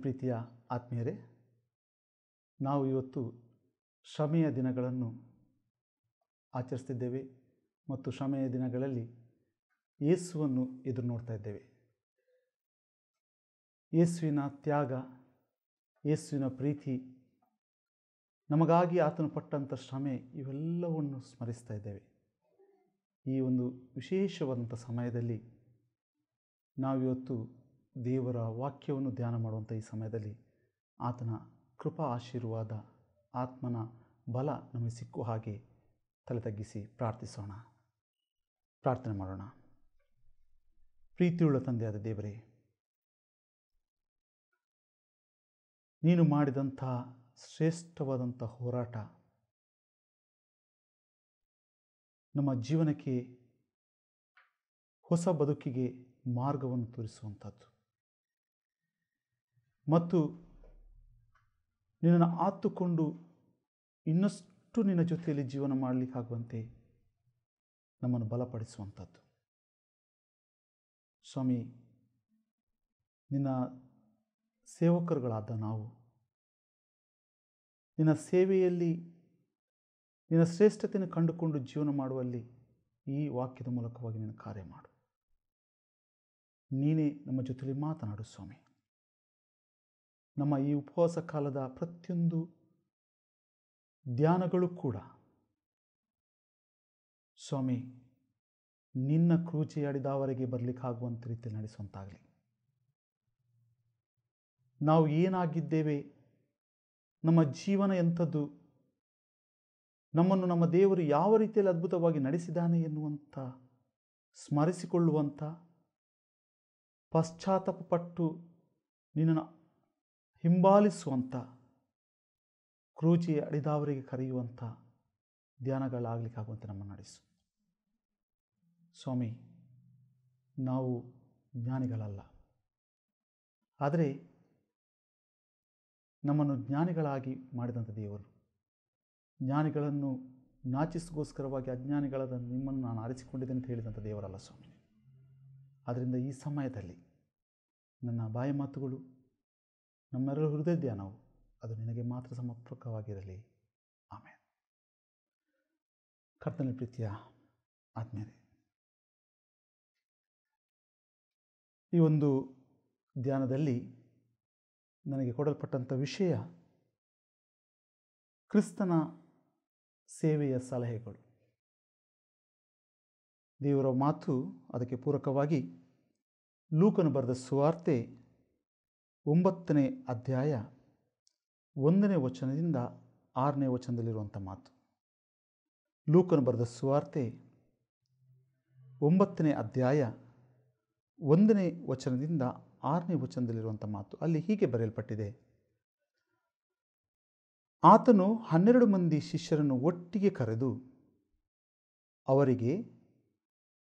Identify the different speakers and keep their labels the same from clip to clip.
Speaker 1: ಪ್ರೀತಿಯ ಆತ್ಮೀಯರೇ, ನಾವು ಇವತ್ತು ಶ್ರಮೆಯ ದಿನಗಳನ್ನು ಆಚರಿಸ್ತಿದ್ದೇವೆ ಮತ್ತು ಶ್ರಮೆಯ ದಿನಗಳಲ್ಲಿ ಯೇಸುವನ್ನು ಎದುರು ನೋಡ್ತಾ ಇದ್ದೇವೆ. ಯೇಸುವಿನ ತ್ಯಾಗ, ಯೇಸುವಿನ ಪ್ರೀತಿ, ನಮಗಾಗಿ ಆತನು ಪಟ್ಟಂಥ ಶ್ರಮೆ ಇವೆಲ್ಲವನ್ನು ಸ್ಮರಿಸ್ತಾ ಇದ್ದೇವೆ. ಈ ಒಂದು ವಿಶೇಷವಾದಂಥ ಸಮಯದಲ್ಲಿ ನಾವಿವತ್ತು ದೇವರ ವಾಕ್ಯವನ್ನು ಧ್ಯಾನ ಮಾಡುವಂಥ ಈ ಸಮಯದಲ್ಲಿ ಆತನ ಕೃಪಾ ಆಶೀರ್ವಾದ, ಆತ್ಮನ ಬಲ ನಮಗೆ ಸಿಕ್ಕುವ ಹಾಗೆ ತಲೆ ತಗ್ಗಿಸಿ ಪ್ರಾರ್ಥಿಸೋಣ. ಪ್ರಾರ್ಥನೆ ಮಾಡೋಣ. ಪ್ರೀತಿಯುಳ್ಳ ತಂದೆಯಾದ ದೇವರೇ, ನೀನು ಮಾಡಿದಂಥ ಶ್ರೇಷ್ಠವಾದಂಥ ಹೋರಾಟ ನಮ್ಮ ಜೀವನಕ್ಕೆ ಹೊಸ ಬದುಕಿಗೆ ಮಾರ್ಗವನ್ನು ತೋರಿಸುವಂಥದ್ದು. ಮತ್ತು ನಿನ್ನನ್ನು ಆತುಕೊಂಡು ಇನ್ನಷ್ಟು ನಿನ್ನ ಜೊತೆಯಲ್ಲಿ ಜೀವನ ಮಾಡಲಿಕ್ಕಾಗುವಂತೆ ನಮ್ಮನ್ನು ಬಲಪಡಿಸುವಂಥದ್ದು. ಸ್ವಾಮಿ, ನಿನ್ನ ಸೇವಕರುಗಳಾದ ನಾವು, ನಿನ್ನ ಸೇವೆಯಲ್ಲಿ ನಿನ್ನ ಶ್ರೇಷ್ಠತೆಯನ್ನು ಕಂಡುಕೊಂಡು ಜೀವನ ಮಾಡುವಲ್ಲಿ ಈ ವಾಕ್ಯದ ಮೂಲಕವಾಗಿ ನೀನು ಕಾರ್ಯ ಮಾಡು. ನೀನೇ ನಮ್ಮ ಜೊತೆಯಲ್ಲಿ ಮಾತನಾಡು ಸ್ವಾಮಿ. ನಮ್ಮ ಈ ಉಪವಾಸ ಕಾಲದ ಪ್ರತಿಯೊಂದು ಧ್ಯಾನಗಳು ಕೂಡ. ಸ್ವಾಮಿ, ನಿನ್ನ ಬರಲಿಕ್ಕೆ ಬರಲಿಕ್ಕಾಗುವಂಥ ರೀತಿಯಲ್ಲಿ ನಡೆಸುವಂತಾಗಲಿ. ನಾವು ಏನಾಗಿದ್ದೇವೆ? ನಮ್ಮ ಜೀವನ ಎಂಥದ್ದು? ನಮ್ಮನ್ನು ನಮ್ಮ ದೇವರು ಯಾವ ರೀತಿಯಲ್ಲಿ ಅದ್ಭುತವಾಗಿ ನಡೆಸಿದ್ದಾನೆ ಎನ್ನುವಂಥ, ಸ್ಮರಿಸಿಕೊಳ್ಳುವಂಥ ಪಶ್ಚಾತ್ತಾಪಟ್ಟು ನಿನ್ನನ್ನು ಹಿಂಬಾಲಿಸುವಂಥ, ಕ್ರೂಚಿ ಅಡಿದಾವರಿಗೆ ಕರೆಯುವಂಥ ಧ್ಯಾನಗಳಾಗಲಿಕ್ಕಾಗುವಂತೆ ನಮ್ಮನ್ನು ನಡೆಸು. ಸ್ವಾಮಿ, ನಾವು ಜ್ಞಾನಿಗಳಲ್ಲ. ಆದರೆ ನಮ್ಮನ್ನು ಜ್ಞಾನಿಗಳಾಗಿ ಮಾಡಿದಂಥ ದೇವರು. ಜ್ಞಾನಿಗಳನ್ನು ನಾಚಿಸಗೋಸ್ಕರವಾಗಿ ಅಜ್ಞಾನಿಗಳಾದ ನಿಮ್ಮನ್ನು ನಾನು ಆರಿಸಿಕೊಂಡಿದ್ದೇನೆ ಅಂತ ಹೇಳಿದಂಥ ದೇವರಲ್ಲ ಸ್ವಾಮಿ. ಆದ್ದರಿಂದ ಈ ಸಮಯದಲ್ಲಿ ನನ್ನ ಬಾಯಿ ಮಾತುಗಳು ನಮ್ಮೆಲ್ಲರ ಹೃದಯ ಧ್ಯಾನವು ಅದು ನಿನಗೆ ಮಾತ್ರ ಸಮರ್ಪಕವಾಗಿರಲಿ. ಆಮೇಲೆ ಕರ್ತನ ಪ್ರೀತಿಯ ಆತ್ಮೀಯರೇ, ಈ ಒಂದು ಧ್ಯಾನದಲ್ಲಿ ನನಗೆ ಕೊಡಲ್ಪಟ್ಟಂಥ ವಿಷಯ ಕ್ರಿಸ್ತನ ಸೇವೆಯ ಸಲಹೆಗಳು. ದೇವರ ಮಾತು ಅದಕ್ಕೆ ಪೂರಕವಾಗಿ ಲೂಕನು ಬರೆದ ಸುವಾರ್ತೆ ಒಂಬತ್ತನೇ ಅಧ್ಯಾಯ ಒಂದನೇ ವಚನದಿಂದ ಆರನೇ ವಚನದಲ್ಲಿರುವಂಥ ಮಾತು. ಲೂಕನು ಬರೆದ ಸುವಾರ್ತೆ ಒಂಬತ್ತನೇ ಅಧ್ಯಾಯ ಒಂದನೇ ವಚನದಿಂದ ಆರನೇ ವಚನದಲ್ಲಿರುವಂಥ ಮಾತು. ಅಲ್ಲಿ ಹೀಗೆ ಬರೆಯಲ್ಪಟ್ಟಿದೆ. ಆತನು ಹನ್ನೆರಡು ಮಂದಿ ಶಿಷ್ಯರನ್ನು ಒಟ್ಟಿಗೆ ಕರೆದು ಅವರಿಗೆ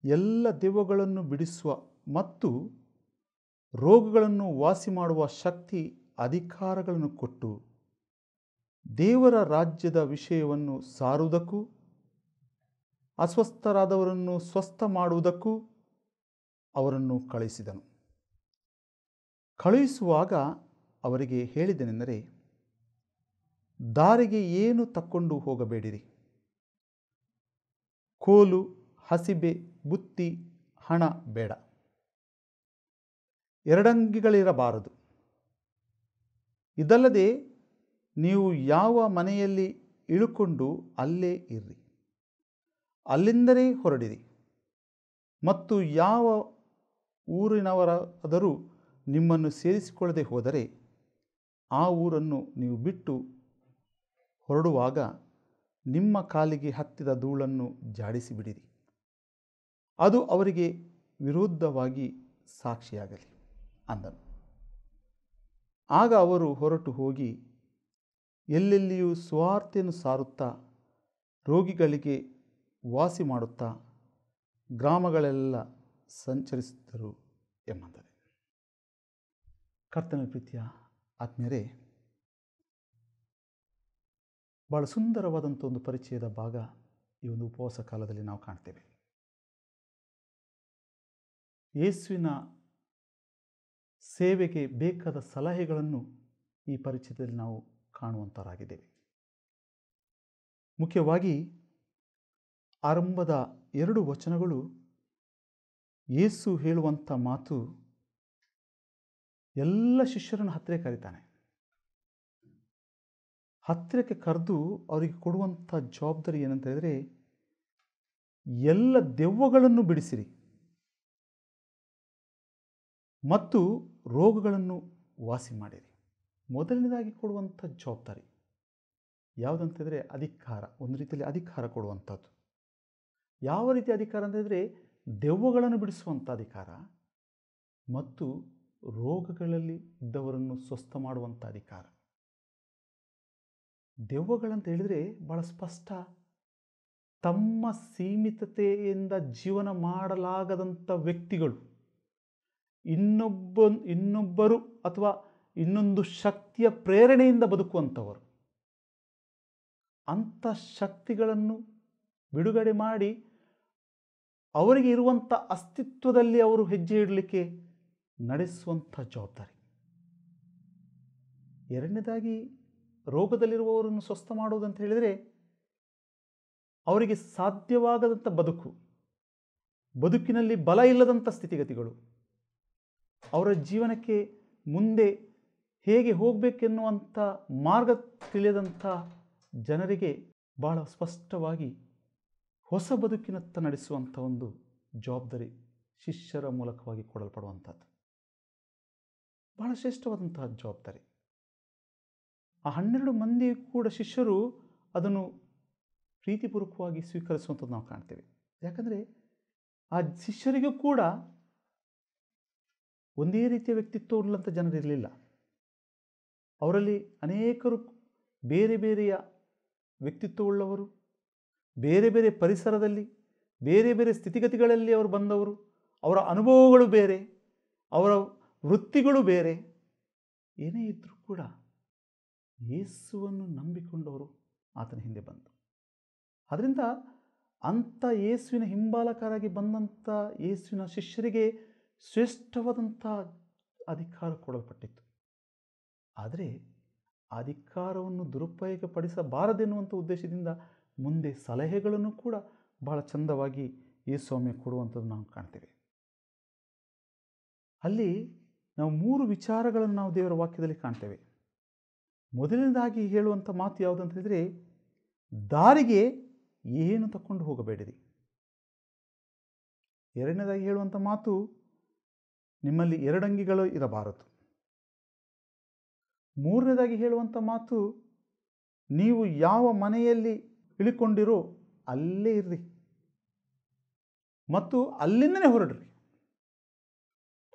Speaker 1: ಎಲ್ಲ ದೆವ್ವಗಳನ್ನು ಬಿಡಿಸುವ ಮತ್ತು ರೋಗಗಳನ್ನು ವಾಸಿ ಮಾಡುವ ಶಕ್ತಿ ಅಧಿಕಾರಗಳನ್ನು ಕೊಟ್ಟು ದೇವರ ರಾಜ್ಯದ ವಿಷಯವನ್ನು ಸಾರುವುದಕ್ಕೂ, ಅಸ್ವಸ್ಥರಾದವರನ್ನು ಸ್ವಸ್ಥ ಮಾಡುವುದಕ್ಕೂ ಅವರನ್ನು ಕಳುಹಿಸಿದನು. ಕಳುಹಿಸುವಾಗ ಅವರಿಗೆ ಹೇಳಿದನೆಂದರೆ, ದಾರಿಗೆ ಏನು ತಕ್ಕೊಂಡು ಹೋಗಬೇಡಿರಿ? ಕೋಲು, ಹಸಿಬೆ, ಬುತ್ತಿ, ಹಣ ಬೇಡ. ಎರಡಂಗಿಗಳಿರಬಾರದು. ಇದಲ್ಲದೆ ನೀವು ಯಾವ ಮನೆಯಲ್ಲಿ ಇಳುಕೊಂಡು ಅಲ್ಲೇ ಇರ್ರಿ. ಅಲ್ಲಿಂದಲೇ ಹೊರಡಿರಿ. ಮತ್ತು ಯಾವ ಊರಿನವರಾದರೂ ನಿಮ್ಮನ್ನು ಸೇರಿಸಿಕೊಳ್ಳದೆ ಹೋದರೆ ಆ ಊರನ್ನು ನೀವು ಬಿಟ್ಟು ಹೊರಡುವಾಗ ನಿಮ್ಮ ಕಾಲಿಗೆ ಹತ್ತಿದ ಧೂಳನ್ನು ಜಾಡಿಸಿಬಿಡಿರಿ. ಅದು ಅವರಿಗೆ ವಿರುದ್ಧವಾಗಿ ಸಾಕ್ಷಿಯಾಗಲಿ. ಅಂದನು. ಆಗ ಅವರು ಹೊರಟು ಹೋಗಿ, ಎಲ್ಲೆಲ್ಲಿಯೂ ಸ್ವಾರ್ಥೆಯನ್ನು ಸಾರುತ್ತಾ, ರೋಗಿಗಳಿಗೆ ವಾಸಿ ಮಾಡುತ್ತಾ, ಗ್ರಾಮಗಳೆಲ್ಲ ಸಂಚರಿಸಿದರು ಎಂಬಂದರೆ ಕರ್ತನ ಪ್ರೀತಿಯ ಆತ್ಮೀಯರೇ ಭಾಳ ಸುಂದರವಾದಂಥ ಒಂದು ಪರಿಚಯದ ಭಾಗ ಈ ಒಂದು ಉಪವಾಸ ಕಾಲದಲ್ಲಿ ನಾವು ಕಾಣ್ತೇವೆ. ಯೇಸುವಿನ ಸೇವೆಗೆ ಬೇಕಾದ ಸಲಹೆಗಳನ್ನು ಈ ಪರಿಚಯದಲ್ಲಿ ನಾವು ಕಾಣುವಂಥವರಾಗಿದ್ದೇವೆ ಮುಖ್ಯವಾಗಿ ಆರಂಭದ ಎರಡು ವಚನಗಳು ಯೇಸು ಹೇಳುವಂಥ ಮಾತು ಎಲ್ಲ ಶಿಷ್ಯರನ್ನು ಹತ್ತಿರ ಕರೀತಾನೆ. ಹತ್ತಿರಕ್ಕೆ ಕರೆದು ಅವರಿಗೆ ಕೊಡುವಂಥ ಜವಾಬ್ದಾರಿ ಏನಂತ ಹೇಳಿದರೆ ಎಲ್ಲ ದೆವ್ವಗಳನ್ನು ಬಿಡಿಸಿರಿ. ಮತ್ತು ರೋಗಗಳನ್ನು ವಾಸಿ ಮಾಡಿರಿ. ಮೊದಲನೇದಾಗಿ ಕೊಡುವಂಥ ಜವಾಬ್ದಾರಿ. ಯಾವುದಂತಂದರೆ ಅಧಿಕಾರ, ಒಂದು ರೀತಿಯಲ್ಲಿ ಅಧಿಕಾರ ಕೊಡುವಂಥದ್ದು. ಯಾವ ರೀತಿ ಅಧಿಕಾರ ಅಂತಂದರೆ ದೆವ್ವಗಳನ್ನು ಬಿಡಿಸುವಂಥ ಅಧಿಕಾರ ಮತ್ತು ರೋಗಗಳಲ್ಲಿ ಇದ್ದವರನ್ನು ಸ್ವಸ್ಥ ಮಾಡುವಂಥ ಅಧಿಕಾರ. ದೆವ್ವಗಳಂತ ಹೇಳಿದರೆ ಭಾಳ ಸ್ಪಷ್ಟ. ತಮ್ಮ ಸೀಮಿತತೆಯಿಂದ ಜೀವನ ಮಾಡಲಾಗದಂಥ ವ್ಯಕ್ತಿಗಳು. ಇನ್ನೊಬ್ಬ ಇನ್ನೊಬ್ಬರು ಅಥವಾ ಇನ್ನೊಂದು ಶಕ್ತಿಯ ಪ್ರೇರಣೆಯಿಂದ ಬದುಕುವಂಥವರು. ಅಂಥ ಶಕ್ತಿಗಳನ್ನು ಬಿಡುಗಡೆ ಮಾಡಿ ಅವರಿಗೆ ಇರುವಂಥ ಅಸ್ತಿತ್ವದಲ್ಲಿ ಅವರು ಹೆಜ್ಜೆ ಇಡಲಿಕ್ಕೆ ನಡೆಸುವಂಥ ಜವಾಬ್ದಾರಿ. ಎರಡನೇದಾಗಿ, ರೋಗದಲ್ಲಿರುವವರನ್ನು ಸ್ವಸ್ಥ ಮಾಡುವುದಂತ ಹೇಳಿದರೆ, ಅವರಿಗೆ ಸಾಧ್ಯವಾಗದಂಥ ಬದುಕು, ಬದುಕಿನಲ್ಲಿ ಬಲ ಇಲ್ಲದಂಥ ಸ್ಥಿತಿಗತಿಗಳು. ಅವರ ಜೀವನಕ್ಕೆ ಮುಂದೆ ಹೇಗೆ ಹೋಗಬೇಕೆನ್ನುವಂಥ ಮಾರ್ಗ ತಿಳಿಯದಂಥ ಜನರಿಗೆ ಬಹಳ ಸ್ಪಷ್ಟವಾಗಿ ಹೊಸ ಬದುಕಿನತ್ತ ನಡೆಸುವಂಥ ಒಂದು ಜವಾಬ್ದಾರಿ ಶಿಷ್ಯರ ಮೂಲಕವಾಗಿ ಕೊಡಲ್ಪಡುವಂಥದ್ದು. ಬಹಳ ಶ್ರೇಷ್ಠವಾದಂತಹ ಜವಾಬ್ದಾರಿ. ಆ ಹನ್ನೆರಡು ಮಂದಿ ಕೂಡ ಶಿಷ್ಯರು ಅದನ್ನು ಪ್ರೀತಿಪೂರ್ವಕವಾಗಿ ಸ್ವೀಕರಿಸುವಂಥದ್ದು ನಾವು ಕಾಣ್ತೇವೆ. ಯಾಕಂದರೆ ಆ ಶಿಷ್ಯರಿಗೂ ಕೂಡ ಒಂದೇ ರೀತಿಯ ವ್ಯಕ್ತಿತ್ವ ಉಳ್ಳಂಥ ಜನರಿರಲಿಲ್ಲ ಅವರಲ್ಲಿ ಅನೇಕರು ಬೇರೆ ಬೇರೆಯ ವ್ಯಕ್ತಿತ್ವವುಳ್ಳವರು ಬೇರೆ ಬೇರೆ ಪರಿಸರದಲ್ಲಿ, ಬೇರೆ ಬೇರೆ ಸ್ಥಿತಿಗತಿಗಳಲ್ಲಿ ಅವರು ಬಂದವರು. ಅವರ ಅನುಭವಗಳು ಬೇರೆ, ಅವರ ವೃತ್ತಿಗಳು ಬೇರೆ. ಏನೇ ಇದ್ದರೂ ಕೂಡ ಯೇಸುವನ್ನು ನಂಬಿಕೊಂಡವರು ಆತನ ಹಿಂದೆ ಬಂದರು ಅದರಿಂದ ಅಂಥ ಯೇಸುವಿನ ಹಿಂಬಾಲಕರಾಗಿ ಬಂದಂಥ ಯೇಸುವಿನ ಶಿಷ್ಯರಿಗೆ ಶ್ರೇಷ್ಠವಾದಂಥ ಅಧಿಕಾರ ಕೊಡಲ್ಪಟ್ಟಿತ್ತು. ಆದರೆ ಅಧಿಕಾರವನ್ನು ದುರುಪಯೋಗಪಡಿಸಬಾರದೆನ್ನುವಂಥ ಉದ್ದೇಶದಿಂದ ಮುಂದೆ ಸಲಹೆಗಳನ್ನು ಕೂಡ ಬಹಳ ಚಂದವಾಗಿ ಈ ಸ್ವಾಮಿ ಕೊಡುವಂಥದ್ದು ನಾವು ಕಾಣ್ತೇವೆ. ಅಲ್ಲಿ ನಾವು ಮೂರು ವಿಚಾರಗಳನ್ನು ನಾವು ದೇವರ ವಾಕ್ಯದಲ್ಲಿ ಕಾಣ್ತೇವೆ. ಮೊದಲನೇದಾಗಿ ಹೇಳುವಂಥ ಮಾತು ಯಾವುದಂತ ಹೇಳಿದರೆ, ದಾರಿಗೆ ಏನು ತಕೊಂಡು ಹೋಗಬೇಡಿರಿ. ಎರಡನೇದಾಗಿ ಹೇಳುವಂಥ ಮಾತು ನಿಮ್ಮಲ್ಲಿ ಎರಡಂಗಿಗಳು ಇರಬಾರದು. ಮೂರನೇದಾಗಿ ಹೇಳುವಂಥ ಮಾತು, ನೀವು ಯಾವ ಮನೆಯಲ್ಲಿ ಇಳಿಕೊಂಡಿರೋ ಅಲ್ಲೇ ಇರ್ರಿ. ಮತ್ತು ಅಲ್ಲಿಂದನೇ ಹೊರಡ್ರಿ.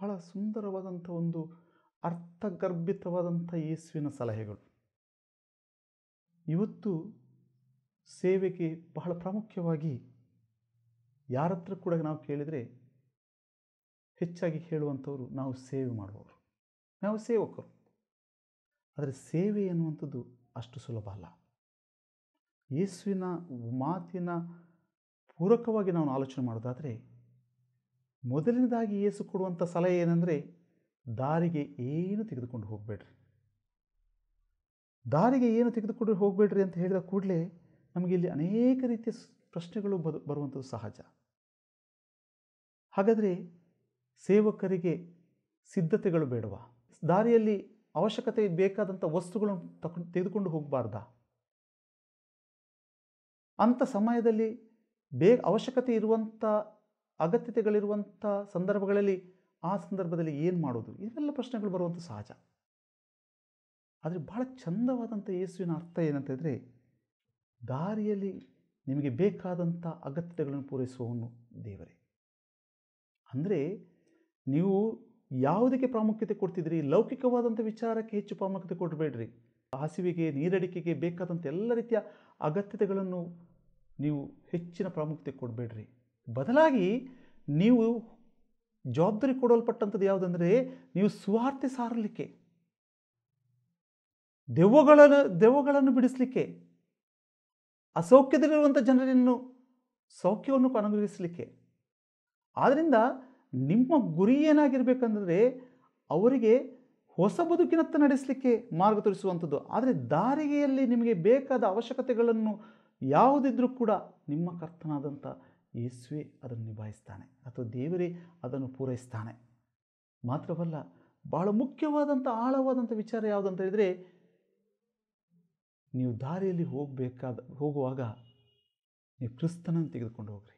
Speaker 1: ಬಹಳ ಸುಂದರವಾದಂಥ ಒಂದು ಅರ್ಥಗರ್ಭಿತವಾದಂಥ ಯೇಸುವಿನ ಸಲಹೆಗಳು. ಇವತ್ತು ಸೇವೆಗೆ ಬಹಳ ಪ್ರಾಮುಖ್ಯವಾಗಿ ಯಾರತ್ರ ಕೂಡ ನಾವು ಕೇಳಿದರೆ ಹೆಚ್ಚಾಗಿ ಹೇಳುವಂಥವ್ರು ನಾವು ಸೇವೆ ಮಾಡುವವರು. ನಾವು ಸೇವಕರು. ಆದರೆ ಸೇವೆ ಎನ್ನುವಂಥದ್ದು ಅಷ್ಟು ಸುಲಭ ಅಲ್ಲ. ಯೇಸುವಿನ ಮಾತಿನ ಪೂರಕವಾಗಿ ನಾವು ಆಲೋಚನೆ ಮಾಡೋದಾದರೆ ಮೊದಲನೇದಾಗಿ ಯೇಸು ಕೊಡುವಂಥ ಸಲಹೆ ಏನಂದರೆ, ದಾರಿಗೆ ಏನು ತೆಗೆದುಕೊಂಡು ಹೋಗಬೇಡ್ರಿ. ದಾರಿಗೆ ಏನು ತೆಗೆದುಕೊಂಡು ಹೋಗಬೇಡ್ರಿ ಅಂತ ಹೇಳಿದ ಕೂಡಲೇ ನಮಗೆ ಇಲ್ಲಿ ಅನೇಕ ರೀತಿಯ ಪ್ರಶ್ನೆಗಳು ಬರುವಂಥದ್ದು ಸಹಜ. ಹಾಗಾದರೆ ಸೇವಕರಿಗೆ ಸಿದ್ಧತೆಗಳು ಬೇಡವಾ. ದಾರಿಯಲ್ಲಿ ಅವಶ್ಯಕತೆ ಬೇಕಾದಂಥ ವಸ್ತುಗಳನ್ನು ತಕೊಂಡು ತೆಗೆದುಕೊಂಡು ಹೋಗಬಾರ್ದ. ಅಂಥ ಸಮಯದಲ್ಲಿ ಬೇಗ ಅವಶ್ಯಕತೆ ಇರುವಂಥ ಅಗತ್ಯತೆಗಳಿರುವಂಥ ಸಂದರ್ಭಗಳಲ್ಲಿ ಆ ಸಂದರ್ಭದಲ್ಲಿ ಏನು ಮಾಡೋದು? ಇವೆಲ್ಲ ಪ್ರಶ್ನೆಗಳು ಬರುವಂಥ ಸಹಜ. ಆದರೆ ಭಾಳ ಚಂದವಾದಂಥ ಯೇಸುವಿನ ಅರ್ಥ ಏನಂತ ಹೇಳಿದ್ರೆ ದಾರಿಯಲ್ಲಿ ನಿಮಗೆ ಬೇಕಾದಂಥ ಅಗತ್ಯತೆಗಳನ್ನು ಪೂರೈಸುವವನು ದೇವರೇ. ಅಂದರೆ ನೀವು ಯಾವುದಕ್ಕೆ ಪ್ರಾಮುಖ್ಯತೆ ಕೊಡ್ತಿದ್ರಿ? ಲೌಕಿಕವಾದಂಥ ವಿಚಾರಕ್ಕೆ ಹೆಚ್ಚು ಪ್ರಾಮುಖ್ಯತೆ ಕೊಡಬೇಡ್ರಿ. ಹಸಿವಿಗೆ, ನೀರಡಿಕೆಗೆ ಬೇಕಾದಂಥ ಎಲ್ಲ ರೀತಿಯ ಅಗತ್ಯತೆಗಳನ್ನು ನೀವು ಹೆಚ್ಚಿನ ಪ್ರಾಮುಖ್ಯತೆ ಕೊಡಬೇಡ್ರಿ. ಬದಲಾಗಿ ನೀವು ಜವಾಬ್ದಾರಿ ಕೊಡಲ್ಪಟ್ಟಂಥದ್ದು ಯಾವುದಂದರೆ, ನೀವು ಸ್ವಾರ್ಥೆ ಸಾರಲಿಕ್ಕೆ, ದೆವ್ವಗಳನ್ನು ದೆವ್ವಗಳನ್ನು ಬಿಡಿಸಲಿಕ್ಕೆ, ಅಸೌಖ್ಯದಲ್ಲಿರುವಂಥ ಜನರನ್ನು, ಸೌಖ್ಯವನ್ನು ಅನುಗ್ರಹಿಸಲಿಕ್ಕೆ. ಆದ್ದರಿಂದ ನಿಮ್ಮ ಗುರಿ ಏನಾಗಿರಬೇಕಂದ್ರೆ ಅವರಿಗೆ ಹೊಸ ಬದುಕಿನತ್ತ ನಡೆಸಲಿಕ್ಕೆ ಮಾರ್ಗ ತೋರಿಸುವಂಥದ್ದು. ಆದರೆ ದಾರಿಗೆಯಲ್ಲಿ ನಿಮಗೆ ಬೇಕಾದ ಅವಶ್ಯಕತೆಗಳನ್ನು ಯಾವುದಿದ್ರೂ ಕೂಡ ನಿಮ್ಮ ಕರ್ತನಾದಂಥ ಯೇಸುವೆ ಅದನ್ನು ನಿಭಾಯಿಸ್ತಾನೆ. ಅಥವಾ ದೇವರೇ ಅದನ್ನು ಪೂರೈಸ್ತಾನೆ. ಮಾತ್ರವಲ್ಲ, ಬಹಳ ಮುಖ್ಯವಾದಂಥ, ಆಳವಾದಂಥ ವಿಚಾರ ಯಾವುದಂತ ಹೇಳಿದರೆ, ನೀವು ದಾರಿಯಲ್ಲಿ ಹೋಗಬೇಕಾದ, ಹೋಗುವಾಗ ನೀವು ಕ್ರಿಸ್ತನನ್ನು ತೆಗೆದುಕೊಂಡು ಹೋಗ್ರಿ.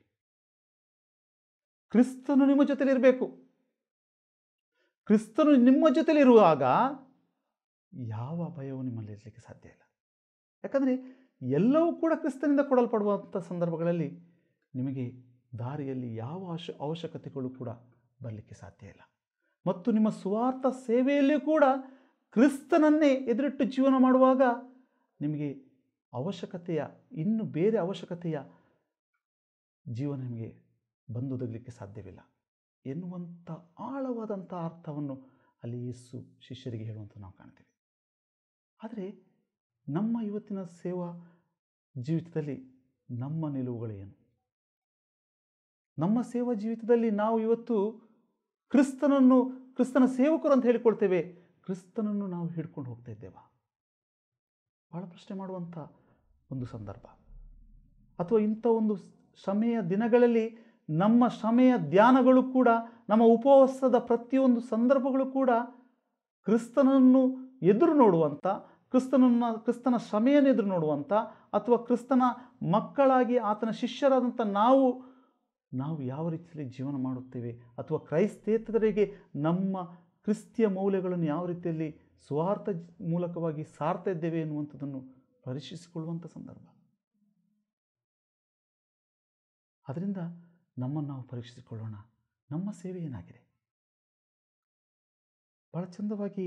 Speaker 1: ಕ್ರಿಸ್ತನು ನಿಮ್ಮ ಜೊತೆಲಿರಬೇಕು ಕ್ರಿಸ್ತನು ನಿಮ್ಮ ಜೊತೆಲಿರುವಾಗ ಯಾವ ಭಯವು ನಿಮ್ಮಲ್ಲಿ ಇರಲಿಕ್ಕೆ ಸಾಧ್ಯ ಇಲ್ಲ. ಯಾಕಂದರೆ ಎಲ್ಲವೂ ಕೂಡ ಕ್ರಿಸ್ತನಿಂದ ಕೊಡಲ್ಪಡುವಂಥ ಸಂದರ್ಭಗಳಲ್ಲಿ ನಿಮಗೆ ದಾರಿಯಲ್ಲಿ ಯಾವ ಅವಶ್ಯ ಅವಶ್ಯಕತೆಗಳು ಕೂಡ ಬರಲಿಕ್ಕೆ ಸಾಧ್ಯ ಇಲ್ಲ. ಮತ್ತು ನಿಮ್ಮ ಸ್ವಾರ್ಥ ಸೇವೆಯಲ್ಲಿಯೂ ಕೂಡ ಕ್ರಿಸ್ತನನ್ನೇ ಎದುರಿಟ್ಟು ಜೀವನ ಮಾಡುವಾಗ ನಿಮಗೆ ಅವಶ್ಯಕತೆಯ, ಇನ್ನು ಬೇರೆ ಅವಶ್ಯಕತೆಯ ಜೀವನ ನಿಮಗೆ ಬಂದೊದಗಲಿಕ್ಕೆ ಸಾಧ್ಯವಿಲ್ಲ. ಎನ್ನುವಂಥ ಆಳವಾದಂಥ ಅರ್ಥವನ್ನು ಅಲ್ಲಿ ಯೇಸು ಶಿಷ್ಯರಿಗೆ ಹೇಳುವಂಥ ನಾವು ಕಾಣ್ತೀವಿ. ಆದರೆ ನಮ್ಮ ಇವತ್ತಿನ ಸೇವಾ ಜೀವಿತದಲ್ಲಿ ನಮ್ಮ ನಿಲುವುಗಳೇನು ನಮ್ಮ ಸೇವಾ ಜೀವಿತದಲ್ಲಿ ನಾವು ಇವತ್ತು ಕ್ರಿಸ್ತನನ್ನು, ಕ್ರಿಸ್ತನ ಸೇವಕರು ಅಂತ ಹೇಳಿಕೊಳ್ತೇವೆ. ಕ್ರಿಸ್ತನನ್ನು ನಾವು ಹಿಡ್ಕೊಂಡು ಹೋಗ್ತಾ ಇದ್ದೇವಾ? ಭಾಳ ಪ್ರಶ್ನೆ ಮಾಡುವಂಥ ಒಂದು ಸಂದರ್ಭ. ಅಥವಾ ಇಂಥ ಒಂದು ಸಮಯ ದಿನಗಳಲ್ಲಿ ನಮ್ಮ ಶ್ರಮೆಯ ಧ್ಯಾನಗಳು ಕೂಡ, ನಮ್ಮ ಉಪವಾಸದ ಪ್ರತಿಯೊಂದು ಸಂದರ್ಭಗಳು ಕೂಡ ಕ್ರಿಸ್ತನನ್ನು ಎದುರು ನೋಡುವಂಥ, ಕ್ರಿಸ್ತನನ್ನು, ಕ್ರಿಸ್ತನ ಶ್ರಮೆಯನ್ನು ಎದುರು ನೋಡುವಂಥ ಅಥವಾ ಕ್ರಿಸ್ತನ ಮಕ್ಕಳಾಗಿ ಆತನ ಶಿಷ್ಯರಾದಂಥ ನಾವು ನಾವು ಯಾವ ರೀತಿಯಲ್ಲಿ ಜೀವನ ಮಾಡುತ್ತೇವೆ ಅಥವಾ ಕ್ರೈಸ್ತೇತರಿಗೆ ನಮ್ಮ ಕ್ರಿಸ್ತಿಯ ಮೌಲ್ಯಗಳನ್ನು ಯಾವ ರೀತಿಯಲ್ಲಿ ಸ್ವಾರ್ಥ ಮೂಲಕವಾಗಿ ಸಾರ್ತಾ ಇದ್ದೇವೆ ಎನ್ನುವಂಥದ್ದನ್ನು ಪರೀಕ್ಷಿಸಿಕೊಳ್ಳುವಂಥ ಸಂದರ್ಭ. ಅದರಿಂದ ನಮ್ಮನ್ನು ನಾವು ಪರೀಕ್ಷಿಸಿಕೊಳ್ಳೋಣ. ನಮ್ಮ ಸೇವೆ ಏನಾಗಿದೆ? ಭಾಳ ಚಂದವಾಗಿ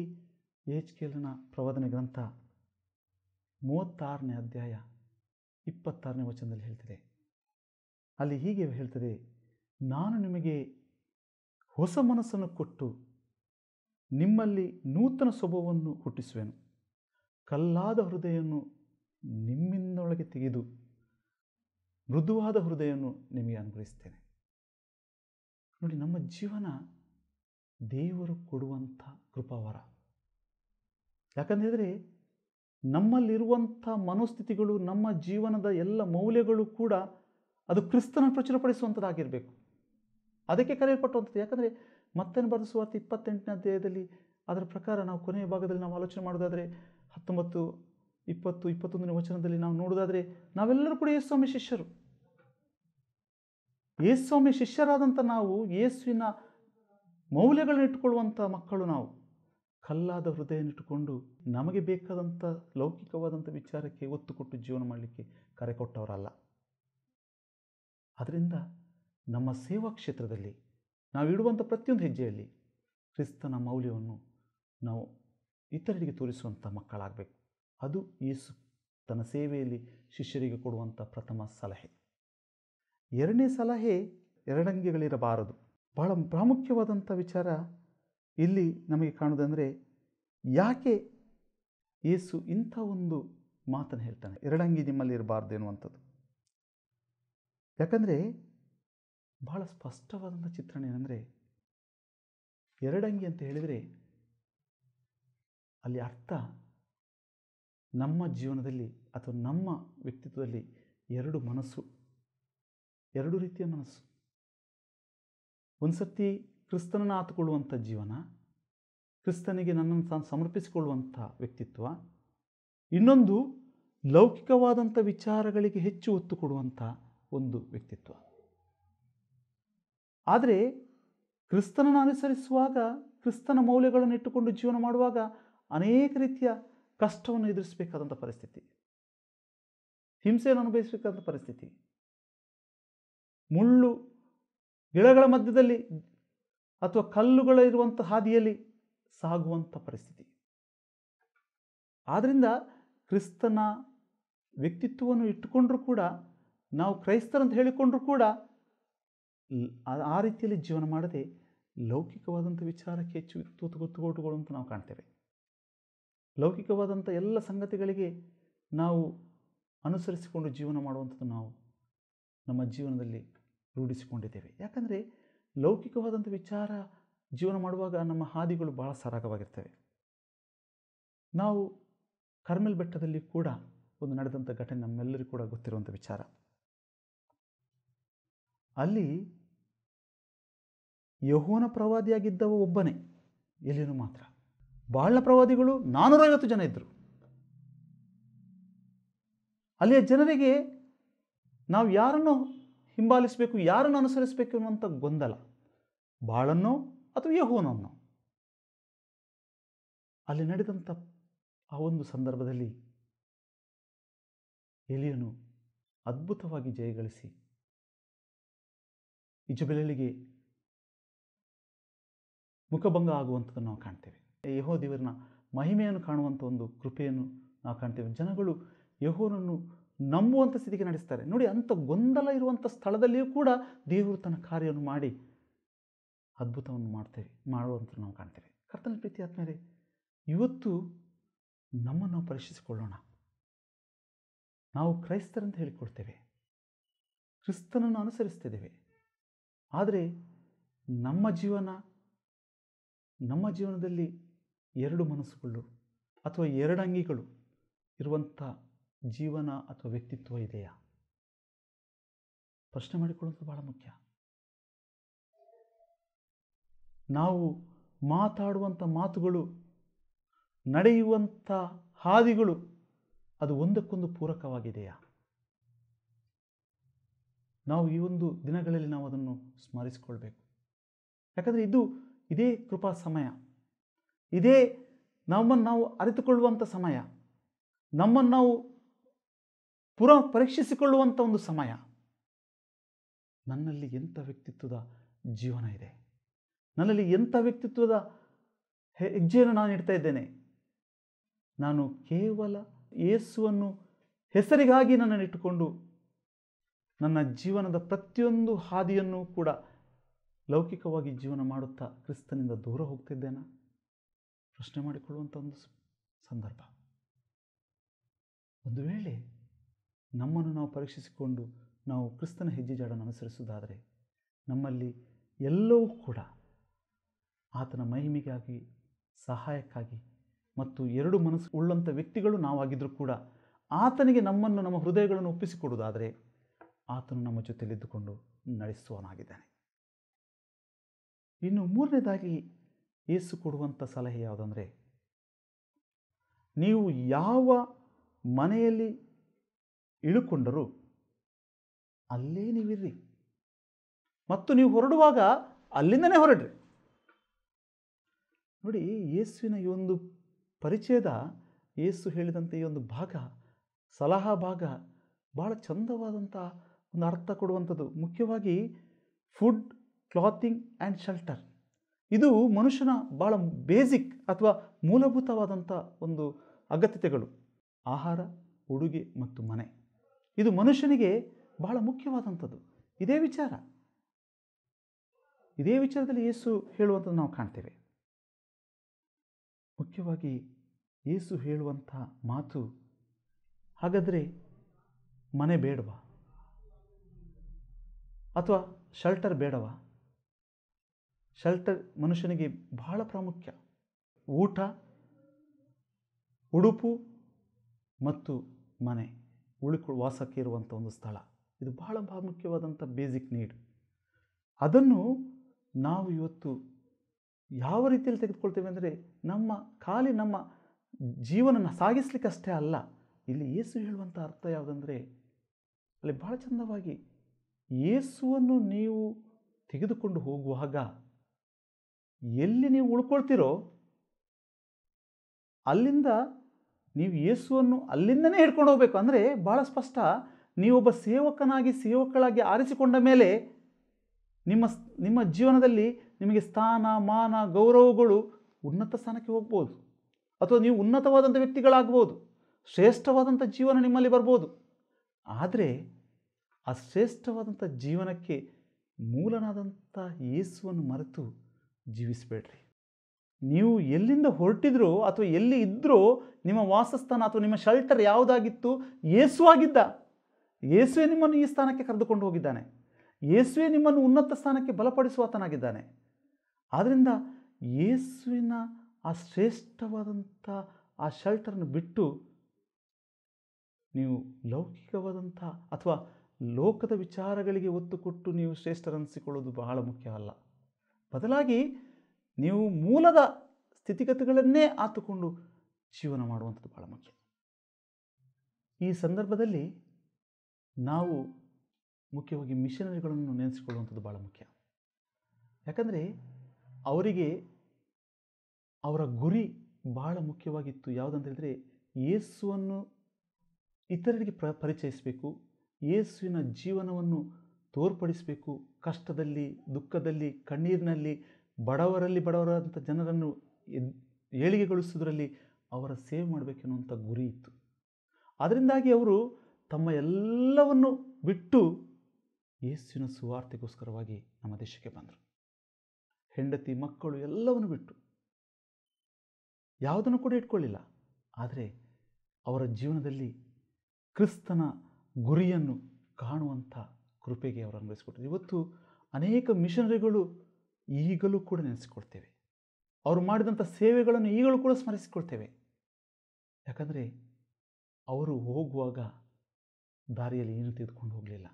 Speaker 1: ಎಚ್ ಕೆಲ್ನ ಪ್ರವಾದನೆ ಗ್ರಂಥ ಮೂವತ್ತಾರನೇ ಅಧ್ಯಾಯ ಇಪ್ಪತ್ತಾರನೇ ವಚನದಲ್ಲಿ ಹೇಳ್ತಿದೆ. ಅಲ್ಲಿ ಹೀಗೆ ಹೇಳ್ತದೆ, ನಾನು ನಿಮಗೆ ಹೊಸ ಮನಸ್ಸನ್ನು ಕೊಟ್ಟು ನಿಮ್ಮಲ್ಲಿ ನೂತನ ಸ್ವಭಾವವನ್ನು ಹುಟ್ಟಿಸುವೆನು. ಕಲ್ಲಾದ ಹೃದಯವನ್ನು ನಿಮ್ಮಿಂದೊಳಗೆ ತೆಗೆದು ಮೃದುವಾದ ಹೃದಯವನ್ನು ನಿಮಗೆ ಅನುಗ್ರಹಿಸ್ತೇನೆ ನೋಡಿ ನಮ್ಮ ಜೀವನ ದೇವರು ಕೊಡುವಂಥ ಕೃಪಾವರ. ಯಾಕಂದರೆ ನಮ್ಮಲ್ಲಿರುವಂಥ ಮನೋಸ್ಥಿತಿಗಳು, ನಮ್ಮ ಜೀವನದ ಎಲ್ಲ ಮೌಲ್ಯಗಳು ಕೂಡ ಅದು ಕ್ರಿಸ್ತನ ಪ್ರಚುರಪಡಿಸುವಂಥದ್ದಾಗಿರಬೇಕು. ಅದಕ್ಕೆ ಕರೆಯಲ್ಪಟ್ಟುವಂಥದ್ದು ಯಾಕಂದರೆ ಮತ್ತೇನು ಬರೆದ ಸುವಾರ್ತೆ ಇಪ್ಪತ್ತೆಂಟನೇ ಅಧ್ಯಾಯದಲ್ಲಿ ಅದರ ಪ್ರಕಾರ ನಾವು ಕೊನೆಯ ಭಾಗದಲ್ಲಿ ನಾವು ಆಲೋಚನೆ ಮಾಡೋದಾದರೆ ಹತ್ತೊಂಬತ್ತು ಇಪ್ಪತ್ತು ಇಪ್ಪತ್ತೊಂದನೇ ವಚನದಲ್ಲಿ ನಾವು ನೋಡೋದಾದರೆ ನಾವೆಲ್ಲರೂ ಕೂಡ ಯೇಸ್ವಾಮಿ ಶಿಷ್ಯರು ಯೇಸ್ವಾಮಿ ಶಿಷ್ಯರಾದಂಥ ನಾವು ಯೇಸುವಿನ ಮೌಲ್ಯಗಳನ್ನ ಇಟ್ಟುಕೊಳ್ಳುವಂಥ ಮಕ್ಕಳು ನಾವು. ಕಲ್ಲಾದ ಹೃದಯನಿಟ್ಟುಕೊಂಡು ನಮಗೆ ಬೇಕಾದಂಥ ಲೌಕಿಕವಾದಂಥ ವಿಚಾರಕ್ಕೆ ಒತ್ತು ಕೊಟ್ಟು ಜೀವನ ಮಾಡಲಿಕ್ಕೆ ಕರೆ ಕೊಟ್ಟವರಲ್ಲ. ಅದರಿಂದ ನಮ್ಮ ಸೇವಾ ಕ್ಷೇತ್ರದಲ್ಲಿ ನಾವು ಇಡುವಂಥ ಪ್ರತಿಯೊಂದು ಹೆಜ್ಜೆಯಲ್ಲಿ ಕ್ರಿಸ್ತನ ಮೌಲ್ಯವನ್ನು ನಾವು ಇತರರಿಗೆ ತೋರಿಸುವಂಥ ಮಕ್ಕಳಾಗಬೇಕು. ಅದು ಯೇಸು ತನ್ನ ಸೇವೆಯಲ್ಲಿ ಶಿಷ್ಯರಿಗೆ ಕೊಡುವಂಥ ಪ್ರಥಮ ಸಲಹೆ. ಎರಡನೇ ಸಲಹೆ ಎರಡಂಗಿಗಳಿರಬಾರದು. ಬಹಳ ಪ್ರಾಮುಖ್ಯವಾದಂಥ ವಿಚಾರ ಇಲ್ಲಿ ನಮಗೆ ಕಾಣೋದಂದರೆ ಯಾಕೆ ಯೇಸು ಇಂಥ ಒಂದು ಮಾತನ್ನು ಹೇಳ್ತಾನೆ? ಎರಡಂಗಿ ನಿಮ್ಮಲ್ಲಿ ಇರಬಾರ್ದು ಎನ್ನುವಂಥದ್ದು. ಯಾಕಂದರೆ ಬಹಳ ಸ್ಪಷ್ಟವಾದಂಥ ಚಿತ್ರಣ ಏನಂದರೆ ಎರಡಂಗಿ ಅಂತ ಹೇಳಿದರೆ ಅಲ್ಲಿ ಅರ್ಥ ನಮ್ಮ ಜೀವನದಲ್ಲಿ ಅಥವಾ ನಮ್ಮ ವ್ಯಕ್ತಿತ್ವದಲ್ಲಿ ಎರಡು ಮನಸ್ಸು ಎರಡು ರೀತಿಯ ಮನಸ್ಸು. ಒಂದು ಸರ್ತಿ ಕ್ರಿಸ್ತನನ್ನು ಆತುಕೊಳ್ಳುವಂಥ ಜೀವನ, ಕ್ರಿಸ್ತನಿಗೆ ನನ್ನನ್ನು ತಾನು ಸಮರ್ಪಿಸಿಕೊಳ್ಳುವಂಥ ವ್ಯಕ್ತಿತ್ವ, ಇನ್ನೊಂದು ಲೌಕಿಕವಾದಂಥ ವಿಚಾರಗಳಿಗೆ ಹೆಚ್ಚು ಒತ್ತು ಕೊಡುವಂಥ ಒಂದು ವ್ಯಕ್ತಿತ್ವ. ಆದರೆ ಕ್ರಿಸ್ತನನ್ನು ಅನುಸರಿಸುವಾಗ, ಕ್ರಿಸ್ತನ ಮೌಲ್ಯಗಳನ್ನು ಇಟ್ಟುಕೊಂಡು ಜೀವನ ಮಾಡುವಾಗ ಅನೇಕ ರೀತಿಯ ಕಷ್ಟವನ್ನು ಎದುರಿಸಬೇಕಾದಂಥ ಪರಿಸ್ಥಿತಿ. ಹಿಂಸೆಯನ್ನು ಅನುಭವಿಸಬೇಕಾದಂಥ ಪರಿಸ್ಥಿತಿ. ಮುಳ್ಳು ಗಿಡಗಳ ಮಧ್ಯದಲ್ಲಿ ಅಥವಾ ಕಲ್ಲುಗಳಿರುವಂಥ ಹಾದಿಯಲ್ಲಿ ಸಾಗುವಂಥ ಪರಿಸ್ಥಿತಿ. ಆದ್ದರಿಂದ ಕ್ರಿಸ್ತನ ವ್ಯಕ್ತಿತ್ವವನ್ನು ಇಟ್ಟುಕೊಂಡರೂ ಕೂಡ, ನಾವು ಕ್ರೈಸ್ತರಂತ ಹೇಳಿಕೊಂಡರೂ ಕೂಡ, ಆ ರೀತಿಯಲ್ಲಿ ಜೀವನ ಮಾಡದೆ ಲೌಕಿಕವಾದಂಥ ವಿಚಾರಕ್ಕೆ ಹೆಚ್ಚು ತುತ್ತುಗೊತ್ತುಗೊಟ್ಟುಗಳು ಅಂತ ನಾವು ಕಾಣ್ತೇವೆ. ಲೌಕಿಕವಾದಂಥ ಎಲ್ಲ ಸಂಗತಿಗಳಿಗೆ ನಾವು ಅನುಸರಿಸಿಕೊಂಡು ಜೀವನ ಮಾಡುವಂಥದ್ದು ನಾವು ನಮ್ಮ ಜೀವನದಲ್ಲಿ ರೂಢಿಸಿಕೊಂಡಿದ್ದೇವೆ. ಯಾಕಂದರೆ ಲೌಕಿಕವಾದಂಥ ವಿಚಾರ ಜೀವನ ಮಾಡುವಾಗ ನಮ್ಮ ಹಾದಿಗಳು ಭಾಳ ಸರಾಗವಾಗಿರ್ತವೆ. ನಾವು ಕರ್ಮೆಲ್ ಬೆಟ್ಟದಲ್ಲಿ ಕೂಡ ಒಂದು ನಡೆದಂಥ ಘಟನೆ ನಮ್ಮೆಲ್ಲರಿಗೂ ಕೂಡ ಗೊತ್ತಿರುವಂಥ ವಿಚಾರ. ಅಲ್ಲಿ ಯಹೋನ ಪ್ರವಾದಿಯಾಗಿದ್ದವ ಒಬ್ಬನೇ ಎಲ್ಲಿನೂ ಮಾತ್ರ. ಬಹಳ ಪ್ರವಾದಿಗಳು ನಾನ್ನೂರೈವತ್ತು ಜನ ಇದ್ದರು ಅಲ್ಲಿಯ ಜನರಿಗೆ ನಾವು ಯಾರನ್ನು ಹಿಂಬಾಲಿಸಬೇಕು, ಯಾರನ್ನು ಅನುಸರಿಸಬೇಕು ಅನ್ನುವಂಥ ಗೊಂದಲ. ಬಾಳನ್ನೋ ಅಥವಾ ಯಹೋನನ್ನೋ ಅಲ್ಲಿ ನಡೆದಂಥ ಆ ಒಂದು ಸಂದರ್ಭದಲ್ಲಿ ಎಲಿಯನು ಅದ್ಭುತವಾಗಿ ಜಯಗಳಿಸಿ ಇಜಬೆಲಿಗೆ ಮುಖಭಂಗ ಆಗುವಂಥದ್ದನ್ನು ನಾವು ಕಾಣ್ತೇವೆ. ಯಹೋ ದೇವರನ್ನ ಮಹಿಮೆಯನ್ನು ಕಾಣುವಂಥ ಒಂದು ಕೃಪೆಯನ್ನು ನಾವು ಕಾಣ್ತೇವೆ. ಜನಗಳು ಯಹೋನನ್ನು ನಂಬುವಂಥ ಸ್ಥಿತಿಗೆ ನಡೆಸ್ತಾರೆ. ನೋಡಿ ಅಂಥ ಗೊಂದಲ ಇರುವಂಥ ಸ್ಥಳದಲ್ಲಿಯೂ ಕೂಡ ದೇವರು ತನ್ನ ಕಾರ್ಯವನ್ನು ಮಾಡಿ ಅದ್ಭುತವನ್ನು ಮಾಡ್ತೇವೆ ಮಾಡುವಂಥ ನಾವು ಕಾಣ್ತೇವೆ. ಕರ್ತನ ಪ್ರೀತಿ ಆದಮೇಲೆ ಇವತ್ತು ನಮ್ಮನ್ನು ನಾವು ಪರೀಕ್ಷಿಸಿಕೊಳ್ಳೋಣ. ನಾವು ಕ್ರೈಸ್ತರಂತ ಹೇಳಿಕೊಡ್ತೇವೆ ಕ್ರಿಸ್ತನನ್ನು ಅನುಸರಿಸ್ತಿದ್ದೇವೆ. ಆದರೆ ನಮ್ಮ ಜೀವನ, ನಮ್ಮ ಜೀವನದಲ್ಲಿ ಎರಡು ಮನಸ್ಸುಗಳು ಅಥವಾ ಎರಡು ಅಂಗಿಗಳು ಇರುವಂಥ ಜೀವನ ಅಥವಾ ವ್ಯಕ್ತಿತ್ವ ಇದೆಯಾ? ಪ್ರಶ್ನೆ ಮಾಡಿಕೊಳ್ಳುವುದು ಬಹಳ ಮುಖ್ಯ. ನಾವು ಮಾತಾಡುವಂಥ ಮಾತುಗಳು, ನಡೆಯುವಂಥ ಹಾದಿಗಳು, ಅದು ಒಂದಕ್ಕೊಂದು ಪೂರಕವಾಗಿದೆಯಾ? ನಾವು ಈ ಒಂದು ದಿನಗಳಲ್ಲಿ ನಾವು ಅದನ್ನು ಸ್ಮರಿಸಿಕೊಳ್ಬೇಕು. ಯಾಕಂದರೆ ಇದು ಇದೇ ಕೃಪಾ ಸಮಯ. ಇದೇ ನಮ್ಮನ್ನು ನಾವು ಅರಿತುಕೊಳ್ಳುವಂಥ ಸಮಯ. ನಮ್ಮನ್ನು ನಾವು ಪುನಃ ಪರೀಕ್ಷಿಸಿಕೊಳ್ಳುವಂಥ ಒಂದು ಸಮಯ. ನನ್ನಲ್ಲಿ ಎಂಥ ವ್ಯಕ್ತಿತ್ವದ ಜೀವನ ಇದೆ? ನನ್ನಲ್ಲಿ ಎಂಥ ವ್ಯಕ್ತಿತ್ವದ ಹೆಜ್ಜೆಯನ್ನು ನಾನು ಇಡ್ತಾ ಇದ್ದೇನೆ? ನಾನು ಕೇವಲ ಯೇಸುವನ್ನು ಹೆಸರಿಗಾಗಿ ನನ್ನನ್ನು ಇಟ್ಟುಕೊಂಡು ನನ್ನ ಜೀವನದ ಪ್ರತಿಯೊಂದು ಹಾದಿಯನ್ನು ಕೂಡ ಲೌಕಿಕವಾಗಿ ಜೀವನ ಮಾಡುತ್ತಾ ಕ್ರಿಸ್ತನಿಂದ ದೂರ ಹೋಗ್ತಿದ್ದೇನಾ? ಪ್ರಶ್ನೆ ಮಾಡಿಕೊಳ್ಳುವಂಥ ಒಂದು ಸಂದರ್ಭ. ಒಂದು ವೇಳೆ ನಮ್ಮನ್ನು ನಾವು ಪರೀಕ್ಷಿಸಿಕೊಂಡು ನಾವು ಕ್ರಿಸ್ತನ ಹೆಜ್ಜೆಜಾಡನ್ನು ಅನುಸರಿಸುವುದಾದರೆ ನಮ್ಮಲ್ಲಿ ಎಲ್ಲವೂ ಕೂಡ ಆತನ ಮಹಿಮೆಗಾಗಿ, ಸಹಾಯಕ್ಕಾಗಿ ಮತ್ತು ಎರಡು ಮನಸ್ಸು ಉಳ್ಳಂಥ ವ್ಯಕ್ತಿಗಳು ನಾವಾಗಿದ್ದರೂ ಕೂಡ ಆತನಿಗೆ ನಮ್ಮನ್ನು, ನಮ್ಮ ಹೃದಯಗಳನ್ನು ಒಪ್ಪಿಸಿಕೊಡುವುದಾದರೆ ಆತನು ನಮ್ಮ ಜೊತೆಯಲ್ಲಿದ್ದುಕೊಂಡು ನಡೆಸುವನಾಗಿದ್ದಾನೆ ಇನ್ನು ಮೂರನೇದಾಗಿ ಏಸು ಕೊಡುವಂಥ ಸಲಹೆ ಯಾವುದಂದರೆ, ನೀವು ಯಾವ ಮನೆಯಲ್ಲಿ ಇಳುಕೊಂಡರೂ, ಅಲ್ಲೇ ನೀವಿರ್ರಿ. ಮತ್ತು ನೀವು ಹೊರಡುವಾಗ ಅಲ್ಲಿಂದನೇ ಹೊರಡ್ರಿ. ನೋಡಿ, ಯೇಸುವಿನ ಈ ಒಂದು ಪರಿಚಯದ, ಯೇಸು ಹೇಳಿದಂಥ ಈ ಒಂದು ಭಾಗ, ಸಲಹಾ ಭಾಗ ಭಾಳ ಚಂದವಾದಂಥ ಒಂದು ಅರ್ಥ ಕೊಡುವಂಥದ್ದು. ಮುಖ್ಯವಾಗಿ ಫುಡ್, ಕ್ಲಾತಿಂಗ್ ಆ್ಯಂಡ್ ಶೆಲ್ಟರ್. ಇದು ಮನುಷ್ಯನ ಭಾಳ ಬೇಸಿಕ್ ಅಥವಾ ಮೂಲಭೂತವಾದಂಥ ಒಂದು ಅಗತ್ಯತೆಗಳು. ಆಹಾರ, ಉಡುಗೆ ಮತ್ತು ಮನೆ. ಇದು ಮನುಷ್ಯನಿಗೆ ಬಹಳ ಮುಖ್ಯವಾದಂಥದ್ದು. ಇದೇ ವಿಚಾರ. ಇದೇ ವಿಚಾರದಲ್ಲಿ ಯೇಸು ಹೇಳುವಂಥದ್ದು ನಾವು ಕಾಣ್ತೇವೆ. ಮುಖ್ಯವಾಗಿ ಯೇಸು ಹೇಳುವಂಥ ಮಾತು, ಹಾಗಾದರೆ ಮನೆ ಬೇಡವಾ? ಅಥವಾ ಶೆಲ್ಟರ್ ಬೇಡವಾ? ಶೆಲ್ಟರ್ ಮನುಷ್ಯನಿಗೆ ಬಹಳ ಪ್ರಾಮುಖ್ಯ. ಊಟ, ಉಡುಪು ಮತ್ತು ಮನೆ. ಉಳಿಕೊ, ವಾಸಕ್ಕೆ ಇರುವಂಥ ಒಂದು ಸ್ಥಳ. ಇದು ಬಹಳ ಮುಖ್ಯವಾದಂಥ ಬೇಸಿಕ್ ನೀಡ್ ಅದನ್ನು ನಾವು ಇವತ್ತು ಯಾವ ರೀತಿಯಲ್ಲಿ ತೆಗೆದುಕೊಳ್ತೇವೆ ಅಂದರೆ, ನಮ್ಮ ಖಾಲಿ ನಮ್ಮ ಜೀವನನ ಸಾಗಿಸ್ಲಿಕ್ಕಷ್ಟೇ ಅಲ್ಲ, ಇಲ್ಲಿ ಏಸು ಹೇಳುವಂಥ ಅರ್ಥ ಯಾವುದಂದರೆ, ಅಲ್ಲಿ ಬಹಳ ಚಂದವಾಗಿ ಏಸುವನ್ನು ನೀವು ತೆಗೆದುಕೊಂಡು ಹೋಗುವಾಗ ಎಲ್ಲಿ ನೀವು ಉಳ್ಕೊಳ್ತೀರೋ, ಅಲ್ಲಿಂದ ನೀವು ಯೇಸುವನ್ನು ಅಲ್ಲಿಂದನೇ ಹಿಡ್ಕೊಂಡು ಹೋಗಬೇಕು. ಅಂದರೆ ಭಾಳ ಸ್ಪಷ್ಟ. ನೀವೊಬ್ಬ ಸೇವಕನಾಗಿ, ಸೇವಕಳಾಗಿ ಆರಿಸಿಕೊಂಡ ಮೇಲೆ ನಿಮ್ಮ ನಿಮ್ಮ ಜೀವನದಲ್ಲಿ ನಿಮಗೆ ಸ್ಥಾನ, ಮಾನ, ಗೌರವಗಳು ಉನ್ನತ ಸ್ಥಾನಕ್ಕೆ ಹೋಗ್ಬೋದು. ಅಥವಾ ನೀವು ಉನ್ನತವಾದಂಥ ವ್ಯಕ್ತಿಗಳಾಗ್ಬೋದು. ಶ್ರೇಷ್ಠವಾದಂಥ ಜೀವನ ನಿಮ್ಮಲ್ಲಿ ಬರ್ಬೋದು. ಆದರೆ ಆ ಶ್ರೇಷ್ಠವಾದಂಥ ಜೀವನಕ್ಕೆ ಮೂಲನಾದಂಥ ಯೇಸುವನ್ನು ಮರೆತು ಜೀವಿಸಬೇಡ್ರಿ. ನೀವು ಎಲ್ಲಿಂದ ಹೊರಟಿದ್ರು ಅಥವಾ ಎಲ್ಲಿ ಇದ್ದರೂ ನಿಮ್ಮ ವಾಸಸ್ಥಾನ ಅಥವಾ ನಿಮ್ಮ ಶೆಲ್ಟರ್ ಯಾವುದಾಗಿತ್ತು ಯೇಸುವಾಗಿದ್ದ ಯೇಸುವೆ ನಿಮ್ಮನ್ನು ಈ ಸ್ಥಾನಕ್ಕೆ ಕರೆದುಕೊಂಡು ಹೋಗಿದ್ದಾನೆ. ಯೇಸುವೆ ನಿಮ್ಮನ್ನು ಉನ್ನತ ಸ್ಥಾನಕ್ಕೆ ಬಲಪಡಿಸುವಾತನಾಗಿದ್ದಾನೆ. ಆದ್ದರಿಂದ ಯೇಸುವಿನ ಆ ಶ್ರೇಷ್ಠವಾದಂಥ ಆ ಶೆಲ್ಟರ್ನ ಬಿಟ್ಟು ನೀವು ಲೌಕಿಕವಾದಂಥ ಅಥವಾ ಲೋಕದ ವಿಚಾರಗಳಿಗೆ ಒತ್ತು ಕೊಟ್ಟು ನೀವು ಶ್ರೇಷ್ಠರನ್ನಿಸಿಕೊಳ್ಳೋದು ಬಹಳ ಮುಖ್ಯ ಅಲ್ಲ. ಬದಲಾಗಿ ನೀವು ಮೂಲದ ಸ್ಥಿತಿಗತಿಗಳನ್ನೇ ಆತುಕೊಂಡು ಜೀವನ ಮಾಡುವಂಥದ್ದು ಬಹಳ ಮುಖ್ಯ. ಈ ಸಂದರ್ಭದಲ್ಲಿ ನಾವು ಮುಖ್ಯವಾಗಿ ಮಿಷನರಿಗಳನ್ನು ನೆನೆಸಿಕೊಳ್ಳುವಂಥದ್ದು ಭಾಳ ಮುಖ್ಯ. ಯಾಕಂದರೆ ಅವರಿಗೆ ಅವರ ಗುರಿ ಬಹಳ ಮುಖ್ಯವಾಗಿತ್ತು. ಯಾವುದಂತ ಹೇಳಿದರೆ ಯೇಸುವನ್ನು ಇತರರಿಗೆ ಪ್ರ, ಪರಿಚಯಿಸಬೇಕು, ಯೇಸುವಿನ ಜೀವನವನ್ನು ತೋರ್ಪಡಿಸಬೇಕು, ಕಷ್ಟದಲ್ಲಿ, ದುಃಖದಲ್ಲಿ, ಕಣ್ಣೀರಿನಲ್ಲಿ ಬಡವರಲ್ಲಿ ಬಡವರಾದಂಥ ಜನರನ್ನು ಎದ್- ಏಳಿಗೆಗೊಳಿಸೋದ್ರಲ್ಲಿ ಅವರ ಸೇವೆ ಮಾಡಬೇಕೆನ್ನುವಂಥ ಗುರಿ ಇತ್ತು. ಅದರಿಂದಾಗಿ ಅವರು ತಮ್ಮ ಎಲ್ಲವನ್ನು ಬಿಟ್ಟು ಯೇಸುವಿನ ಸುವಾರ್ತೆಗೋಸ್ಕರವಾಗಿ ನಮ್ಮ ದೇಶಕ್ಕೆ ಬಂದರು. ಹೆಂಡತಿ, ಮಕ್ಕಳು ಎಲ್ಲವನ್ನು ಬಿಟ್ಟು. ಯಾವುದನ್ನು ಕೂಡ ಇಟ್ಕೊಳ್ಳಿಲ್ಲ. ಆದರೆ ಅವರ ಜೀವನದಲ್ಲಿ ಕ್ರಿಸ್ತನ ಗುರಿಯನ್ನು ಕಾಣುವಂಥ ಕೃಪೆಗೆ ಅವರು ಅನ್ವಯಿಸಿಕೊಟ್ರು ಇವತ್ತು ಅನೇಕ ಮಿಷನರಿಗಳು ಈಗಲೂ ಕೂಡ ನೆನೆಸಿಕೊಳ್ತೇವೆ. ಅವರು ಮಾಡಿದಂಥ ಸೇವೆಗಳನ್ನು ಈಗಲೂ ಕೂಡ ಸ್ಮರಿಸಿಕೊಳ್ತೇವೆ. ಯಾಕಂದರೆ ಅವರು ಹೋಗುವಾಗ ದಾರಿಯಲ್ಲಿ ಏನು ತೆಗೆದುಕೊಂಡು ಹೋಗಲಿಲ್ಲ.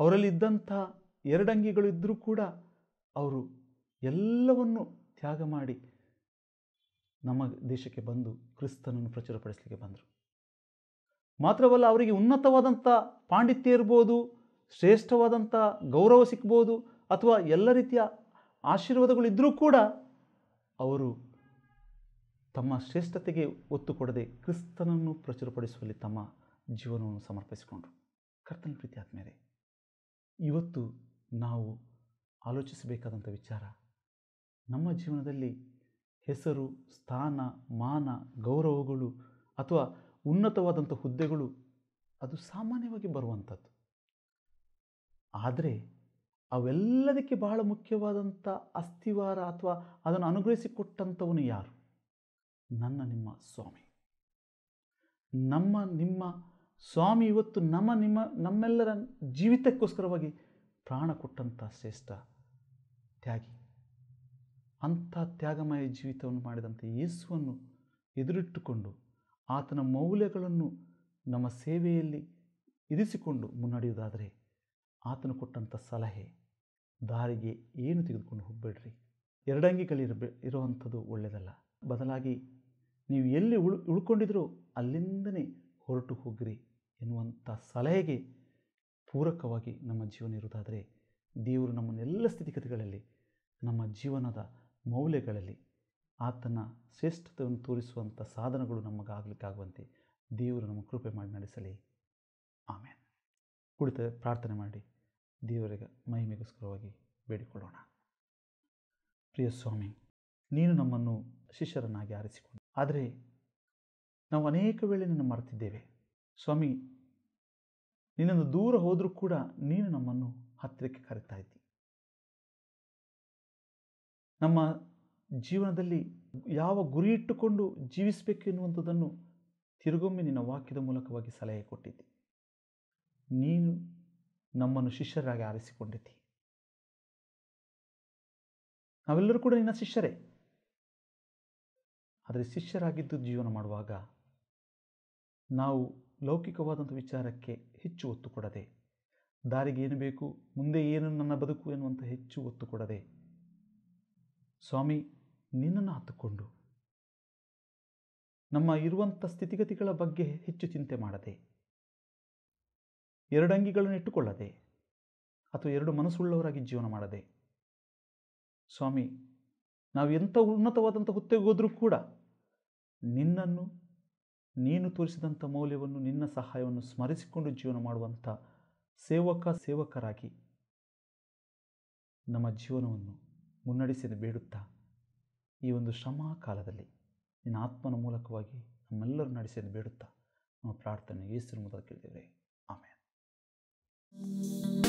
Speaker 1: ಅವರಲ್ಲಿ ಇದ್ದಂಥ ಎರಡಂಗಿಗಳು ಇದ್ದರೂ ಕೂಡ ಅವರು ಎಲ್ಲವನ್ನು ತ್ಯಾಗ ಮಾಡಿ ನಮ್ಮ ದೇಶಕ್ಕೆ ಬಂದು ಕ್ರಿಸ್ತನನ್ನು ಪ್ರಚುರಪಡಿಸಲಿಕ್ಕೆ ಬಂದರು. ಮಾತ್ರವಲ್ಲ ಅವರಿಗೆ ಉನ್ನತವಾದಂಥ ಪಾಂಡಿತ್ಯ ಇರ್ಬೋದು ಶ್ರೇಷ್ಠವಾದಂಥ ಗೌರವ ಸಿಕ್ಬೋದು ಅಥವಾ ಎಲ್ಲ ರೀತಿಯ ಆಶೀರ್ವಾದಗಳಿದ್ದರೂ ಕೂಡ ಅವರು ತಮ್ಮ ಶ್ರೇಷ್ಠತೆಗೆ ಒತ್ತು ಕೊಡದೆ ಕ್ರಿಸ್ತನನ್ನು ಪ್ರಚುರಪಡಿಸುವಲ್ಲಿ ತಮ್ಮ ಜೀವನವನ್ನು ಸಮರ್ಪಿಸಿಕೊಂಡರು. ಕರ್ತನ ಪ್ರೀತಿ ಆದಮೇಲೆ ಇವತ್ತು ನಾವು ಆಲೋಚಿಸಬೇಕಾದಂಥ ವಿಚಾರ, ನಮ್ಮ ಜೀವನದಲ್ಲಿ ಹೆಸರು, ಸ್ಥಾನ, ಮಾನ, ಗೌರವಗಳು ಅಥವಾ ಉನ್ನತವಾದಂಥ ಹುದ್ದೆಗಳು, ಅದು ಸಾಮಾನ್ಯವಾಗಿ ಬರುವಂಥದ್ದು. ಆದರೆ ಅವೆಲ್ಲದಕ್ಕೆ ಬಹಳ ಮುಖ್ಯವಾದಂಥ ಅಸ್ಥಿವಾರ ಅಥವಾ ಅದನ್ನು ಅನುಗ್ರಹಿಸಿಕೊಟ್ಟಂಥವನು ಯಾರು? ನನ್ನ ನಿಮ್ಮ ಸ್ವಾಮಿ. ನಮ್ಮ ನಿಮ್ಮ ಸ್ವಾಮಿ ಇವತ್ತು ನಮ್ಮ ನಿಮ್ಮ ನಮ್ಮೆಲ್ಲರ ಜೀವಿತಕ್ಕೋಸ್ಕರವಾಗಿ ಪ್ರಾಣ ಕೊಟ್ಟಂಥ ಶ್ರೇಷ್ಠ ತ್ಯಾಗಿ. ಅಂಥ ತ್ಯಾಗಮಯ ಜೀವಿತವನ್ನು ಮಾಡಿದಂಥ ಯೇಸುವನ್ನು ಎದುರಿಟ್ಟುಕೊಂಡು ಆತನ ಮೌಲ್ಯಗಳನ್ನು ನಮ್ಮ ಸೇವೆಯಲ್ಲಿ ಇರಿಸಿಕೊಂಡು ಮುನ್ನಡೆಯುವುದಾದರೆ ಆತನು ಕೊಟ್ಟಂಥ ಸಲಹೆ, ದಾರಿಗೆ ಏನು ತೆಗೆದುಕೊಂಡು ಹೋಗಬೇಡ್ರಿ? ಎರಡಂಗಿಗಳಿರಬೇ ಇರುವಂಥದ್ದು ಒಳ್ಳೆಯದಲ್ಲ. ಬದಲಾಗಿ ನೀವು ಎಲ್ಲಿ ಉಳ್, ಉಳ್ಕೊಂಡಿದ್ರೂ ಅಲ್ಲಿಂದನೇ ಹೊರಟು ಹೋಗ್ರಿ ಎನ್ನುವಂಥ ಸಲಹೆಗೆ ಪೂರಕವಾಗಿ ನಮ್ಮ ಜೀವನ ಇರುವುದಾದರೆ, ದೇವರು ನಮ್ಮನ್ನೆಲ್ಲ ಸ್ಥಿತಿಗತಿಗಳಲ್ಲಿ, ನಮ್ಮ ಜೀವನದ ಮೌಲ್ಯಗಳಲ್ಲಿ ಆತನ ಶ್ರೇಷ್ಠತೆಯನ್ನು ತೋರಿಸುವಂಥ ಸಾಧನಗಳು ನಮಗಾಗಲಿಕ್ಕಾಗುವಂತೆ ದೇವರು ನಮ್ಮ ಕೃಪೆ ಮಾಡಿ ನಡೆಸಲಿ. ಆಮೇಲೆ ಕುಳಿತ ಪ್ರಾರ್ಥನೆ ಮಾಡಿ ದೇವರಿಗೆ ಮಹಿಮೆಗೋಸ್ಕರವಾಗಿ ಬೇಡಿಕೊಳ್ಳೋಣ. ಪ್ರಿಯ ಸ್ವಾಮಿ, ನೀನು ನಮ್ಮನ್ನು ಶಿಷ್ಯರನ್ನಾಗಿ ಆರಿಸಿಕೊಂಡು. ಆದರೆ ನಾವು ಅನೇಕ ವೇಳೆ ನಿನ್ನ ಮರೆತಿದ್ದೇವೆ. ಸ್ವಾಮಿ, ನಿನ್ನನ್ನು ದೂರ ಹೋದರೂ ಕೂಡ ನೀನು ನಮ್ಮನ್ನು ಹತ್ತಿರಕ್ಕೆ ಕರೀತಾ ಇದ್ದಿ. ನಮ್ಮ ಜೀವನದಲ್ಲಿ ಯಾವ ಗುರಿ ಇಟ್ಟುಕೊಂಡು ಜೀವಿಸಬೇಕು ಎನ್ನುವಂಥದ್ದನ್ನು ತಿರುಗೊಮ್ಮೆ ನಿನ್ನ ವಾಕ್ಯದ ಮೂಲಕವಾಗಿ ಸಲಹೆ ಕೊಟ್ಟಿದ್ದಿ. ನೀನು ನಮ್ಮನ್ನು ಶಿಷ್ಯರಾಗಿ ಆರಿಸಿಕೊಂಡಿದ್ದಿ. ನಾವೆಲ್ಲರೂ ಕೂಡ ನಿನ್ನ ಶಿಷ್ಯರೇ. ಆದರೆ ಶಿಷ್ಯರಾಗಿದ್ದು ಜೀವನ ಮಾಡುವಾಗ ನಾವು ಲೌಕಿಕವಾದಂಥ ವಿಚಾರಕ್ಕೆ ಹೆಚ್ಚು ಒತ್ತು ಕೊಡದೆ, ದಾರಿಗೆ ಏನು ಬೇಕು, ಮುಂದೆ ಏನು ನನ್ನ ಬದುಕು ಎನ್ನುವಂಥ ಹೆಚ್ಚು ಒತ್ತು ಕೊಡದೆ, ಸ್ವಾಮಿ ನಿನ್ನನ್ನು ಹತ್ತುಕೊಂಡು ನಮ್ಮ ಇರುವಂಥ ಸ್ಥಿತಿಗತಿಗಳ ಬಗ್ಗೆ ಹೆಚ್ಚು ಚಿಂತೆ ಮಾಡದೆ ಎರಡಂಗಿಗಳನ್ನು ಇಟ್ಟುಕೊಳ್ಳದೆ ಅಥವಾ ಎರಡು ಮನಸ್ಸುಳ್ಳವರಾಗಿ ಜೀವನ ಮಾಡದೆ. ಸ್ವಾಮಿ, ನಾವು ಎಂಥ ಉನ್ನತವಾದಂಥ ಹುದ್ದೆಗೆ ಹೋದರೂ ಕೂಡ ನಿನ್ನನ್ನು, ನೀನು ತೋರಿಸಿದಂಥ ಮೌಲ್ಯವನ್ನು, ನಿನ್ನ ಸಹಾಯವನ್ನು ಸ್ಮರಿಸಿಕೊಂಡು ಜೀವನ ಮಾಡುವಂಥ ಸೇವಕ, ಸೇವಕರಾಗಿ ನಮ್ಮ ಜೀವನವನ್ನು ಮುನ್ನಡೆಸಿದ ಬೇಡುತ್ತಾ ಈ ಒಂದು ಶ್ರಮ ಕಾಲದಲ್ಲಿ ನಿನ್ನ ಆತ್ಮನ ಮೂಲಕವಾಗಿ ನಮ್ಮೆಲ್ಲರೂ ನಡೆಸಿದ ಬೇಡುತ್ತಾ ನಮ್ಮ ಪ್ರಾರ್ಥನೆ ಯೇಸುವಿನ ಮೂಲಕ Música